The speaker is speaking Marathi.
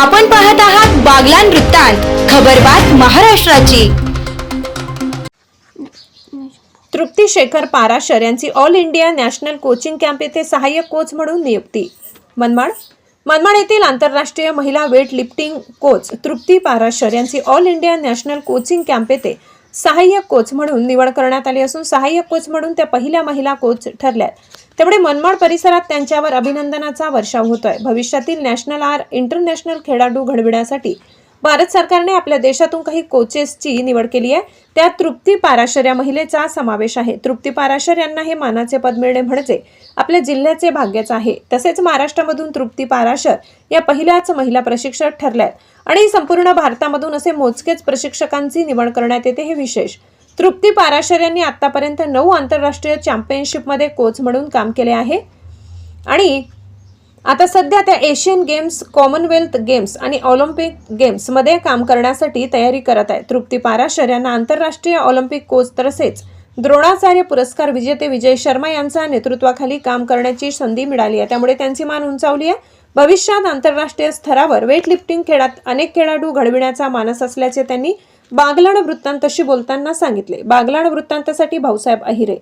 आपण पाहत आहात बागलान वृत्तांत खबरबात महाराष्ट्राची. तृप्ती शेखर पाराशर यांची all India national coaching camp येथे सहाय्यक कोच म्हणून नियुक्ती. मनमाड? मनमाड येथील आंतरराष्ट्रीय महिला weight lifting coach Trupti Parashar यांची all India national coaching camp येथे सहाय्यक कोच म्हणून निवड करण्यात आली असून सहाय्यक कोच म्हणून त्या पहिल्या महिला कोच ठरल्यात. त्यामुळे मनमाड परिसरात त्यांच्यावर अभिनंदनाचा वर्षाव होतोय. भविष्यातील नॅशनल आर इंटरनॅशनल खेळाडू घडविण्यासाठी भारत सरकारने आपल्या देशातून काही कोचेसची निवड केली आहे. त्यात तृप्ती पाराशर या महिलेचा समावेश आहे. तृप्ती पाराशर यांना हे मानाचे पद मिळणे म्हणजे आपल्या जिल्ह्याचे भाग्यच आहे. तसेच महाराष्ट्रामधून तृप्ती पाराशर या पहिल्याच महिला प्रशिक्षक ठरल्यात. आणि संपूर्ण भारतामधून असे मोजकेच प्रशिक्षकांची निवड करण्यात येते हे विशेष. तृप्ती पाराशर यांनी आतापर्यंत नऊ आंतरराष्ट्रीय चॅम्पियनशिपमध्ये कोच म्हणून काम केले आहे. आणि आता सध्या त्या एशियन गेम्स कॉमनवेल्थ गेम्स आणि ऑलिम्पिक गेम्समध्ये काम करण्यासाठी तयारी करत आहे. तृप्ती पाराशर यांना आंतरराष्ट्रीय ऑलिम्पिक कोच तसेच द्रोणाचार्य पुरस्कार विजेते विजय शर्मा यांच्या नेतृत्वाखाली काम करण्याची संधी मिळाली आहे. त्यामुळे त्यांची मान उंचावली आहे. भविष्यात आंतरराष्ट्रीय स्तरावर वेटलिफ्टिंग खेळात अनेक खेळाडू घडविण्याचा मानस असल्याचे त्यांनी बागलाण वृत्तांतशी बोलताना सांगितले. बागलाण वृत्तांतासाठी भाऊसाहेब अहिरे